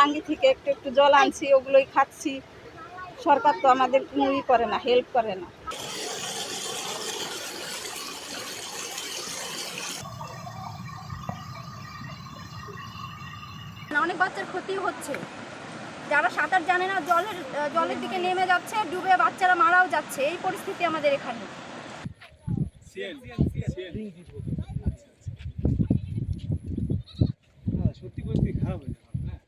টাঙ্গি থেকে একটু একটু জল আনছি ওগুলোই খাচ্ছি। সরকার তো আমাদের কোনোই করে না হেল্প করে না। অনেক বাচ্চার ক্ষতি হচ্ছে। যারা সাঁতার জানে না জলের জলের দিকে নেমে যাচ্ছে ডুবে বাচ্চারা মারাও যাচ্ছে। এই পরিস্থিতি আমাদের এখানে সত্যি পরিস্থিতি খারাপ হয়ে যাবে হ্যাঁ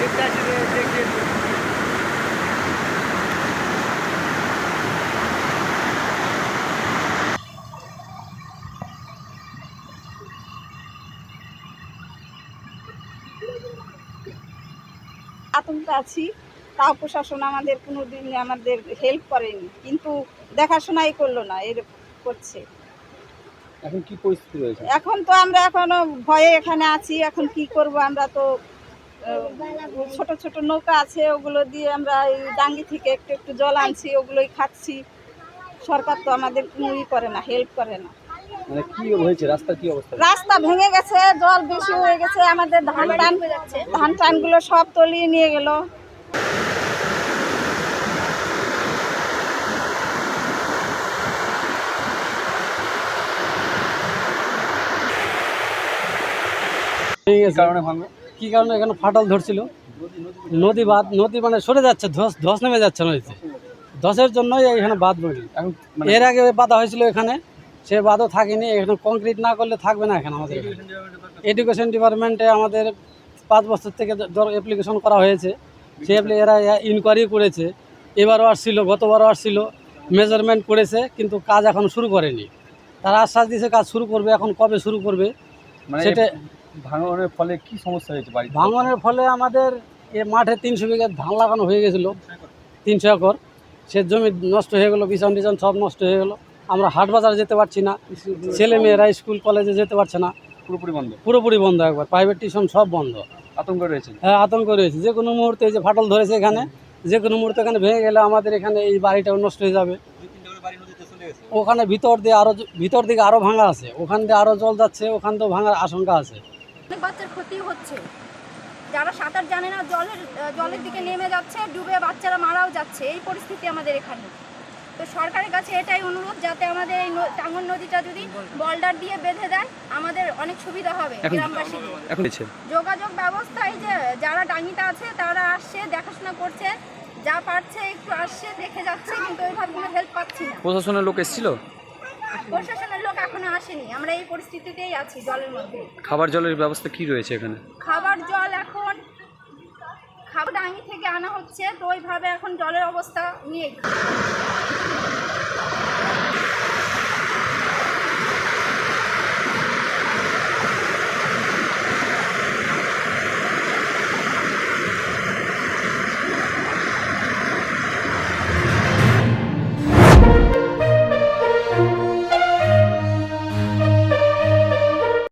দেখতে আসি রে, দেখে আতঙ্কে আছি। তাও প্রশাসন আমাদের কোনো দিন আমাদের হেল্প করেনি। কিন্তু দেখাশোনাই করল না এর করছে। এখন কি পরিস্থিতি রয়েছে? এখন তো আমরা এখনও ভয়ে এখানে আছি এখন কি করব? আমরা তো ছোট ছোট নৌকা আছে ওগুলো দিয়ে আমরা এই ডাঙ্গি থেকে একটু একটু জল আনছি ওগুলোই খাচ্ছি। সরকার তো আমাদের কোনোই করে না হেল্প করে না। মানে কি হয়েছে? রাস্তার কি অবস্থা? রাস্তা ভেঙে গেছে জল বেশি হয়ে গেছে আমাদের ধান টান ধান টানগুলো সব তলিয়ে নিয়ে গেল। কারণে ভাঙবে কি কারণে এখানে ফাটল ধরছিল? নদী বাঁধ নদী মানে সরে যাচ্ছে ধস ধস নেমে যাচ্ছে নদীতে। ধসের জন্যই এখানে বাঁধ বলি এখন মানে এর আগে বাধা হয়েছিল এখানে সে বাঁধও থাকেনি এখানে কংক্রিট না করলে থাকবে না এখানে আমাদের এডুকেশন ডিপার্টমেন্টে আমাদের পাঁচ বছর থেকে ধর অ্যাপ্লিকেশন করা হয়েছে। সে এরা ইনকোয়ারি করেছে। এবারও আসছিল গতবারও আসছিল মেজারমেন্ট করেছে কিন্তু কাজ এখন শুরু করেনি। তারা আশ্বাস দিয়েছে কাজ শুরু করবে এখন কবে শুরু করবে? মানে সেটা ভাঙনের ফলে কি সমস্যা হয়েছে বাড়িতে? ভাঙনের ফলে আমাদের এ মাঠে তিনশো বিঘা ধান লাগানো হয়ে গেছিল। তিনশো একর। সে জমি নষ্ট হয়ে গেলো বিছান টিছান সব নষ্ট হয়ে গেলো। আমরা হাট বাজার যেতে পারছি না। ছেলে মেয়েরা স্কুল কলেজে যেতে পারছে না। পুরোপুরি বন্ধ? পুরোপুরি বন্ধ একবার। প্রাইভেট টিউশন সব বন্ধ। আতঙ্ক রয়েছে? হ্যাঁ আতঙ্ক রয়েছে। যে কোনো মুহূর্তে যে ফাটল ধরেছে এখানে যে কোনো মুহূর্তে এখানে ভেঙে গেলে আমাদের এখানে এই বাড়িটাও নষ্ট হয়ে যাবে। ওখানে ভিতর দিয়ে আরও ভিতর দিকে আরও ভাঙা আছে। ওখান দিয়ে আরও জল যাচ্ছে ওখান থেকে ভাঙার আশঙ্কা আছে। অনেক বাচ্চার ক্ষতি হচ্ছে। যারা সাঁতার জানে না জলের জলের দিকে নেমে যাচ্ছে ডুবে বাচ্চারা মারাও যাচ্ছে। এই পরিস্থিতি আমাদের এখানে। তো সরকারের কাছে এটাই অনুরোধ যাতে আমাদের এই টাঙ্গন নদীটা যদি বল্ডার দিয়ে বেঁধে দেয় আমাদের অনেক সুবিধা হবে গ্রামবাসীদের। যোগাযোগ ব্যবস্থা এই যে যারা ডাঙ্গিতে আছে তারা আসছে দেখাশোনা করছে। যা পারছে একটু আসছে দেখে যাচ্ছে কিন্তু ওইভাবে কোনো হেল্প পাচ্ছি না। প্রশাসনের লোক এসেছিল? প্রশাসনের লোক এখনও আসেনি। আমরা এই পরিস্থিতিতেই আছি জলের মধ্যে। খাবার জলের ব্যবস্থা কি রয়েছে এখানে? খাবার জল এখন খাবার ডাঙ্গি থেকে আনা হচ্ছে তো ওইভাবে এখন জলের অবস্থা নিয়ে